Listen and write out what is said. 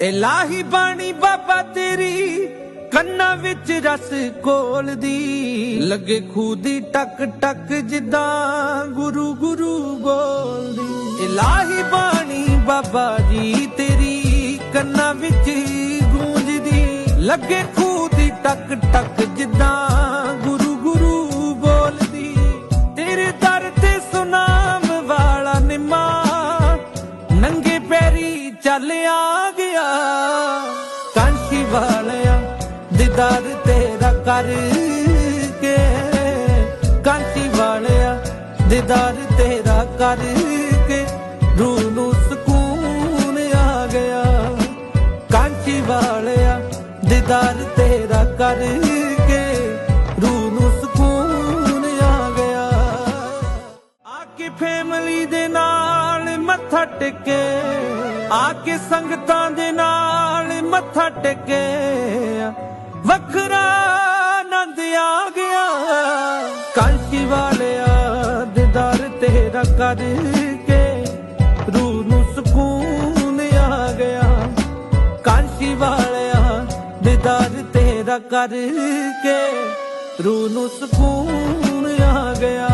ਇਲਾਹੀ ਬਾਣੀ ਬਾਬਾ ਤੇਰੀ, ਕੰਨਾਂ ਵਿੱਚ ਰਸ ਕੋਲਦੀ ਲੱਗੇ ਖੂਦੀ ਟਕ ਟਕ ਜਿੱਦਾਂ ਗੁਰੂ ਗੁਰੂ ਬੋਲਦੀ ਇਲਾਹੀ ਬਾਣੀ ਬਾਬਾ ਜੀ ਤੇਰੀ, ਕੰਨਾਂ ਵਿੱਚ ਗੂੰਜਦੀ। ਲੱਗੇ ਖੂਦੀ ਟਕ ਟਕ ਜਿੱਦਾਂ ਪੈਰੀ ਗਿਆ। ਕਾਂਸ਼ੀ ਵਾਲਿਆ ਦੀਦਾਰ ਤੇਰਾ ਕਰਕੇ। ਕਾਂਸ਼ੀ ਵਾਲਿਆ ਦੀਦਾਰ ਤੇਰਾ ਕਰਕੇ ਰੂਹ ਨੂੰ ਸਕੂਨ ਆ ਗਿਆ। ਕਾਂਸ਼ੀ ਵਾਲਿਆ ਦੀਦਾਰ ਤੇਰਾ ਕਰਕੇ ਰੂਹ ਨੂੰ ਸਕੂਨ ਆ ਗਿਆ। ਆ ਕੇ ਫੈਮਿਲੀ ਦੇ ਨਾਲ ਮੱਥਾ ਟੇਕੇ। ਆ ਕੇ ਸੰਗਤਾਂ ਦੇ ਨਾਲ ਮੱਥਾ ਟੇਕੇ ਵੱਖਰਾ ਆਨੰਦ ਆ ਗਿਆ। ਕਾਂਸ਼ੀ ਵਾਲਿਆ ਦੀਦਾਰ ਤੇਰਾ ਕਰਕੇ ਰੂਹ ਨੂੰ ਸਕੂਨ ਆ ਗਿਆ। ਕਾਂਸ਼ੀ ਵਾਲਿਆ ਦੀਦਾਰ ਤੇਰਾ ਕਰਕੇ ਰੂਹ ਨੂੰ ਸਕੂਨ ਆ ਗਿਆ।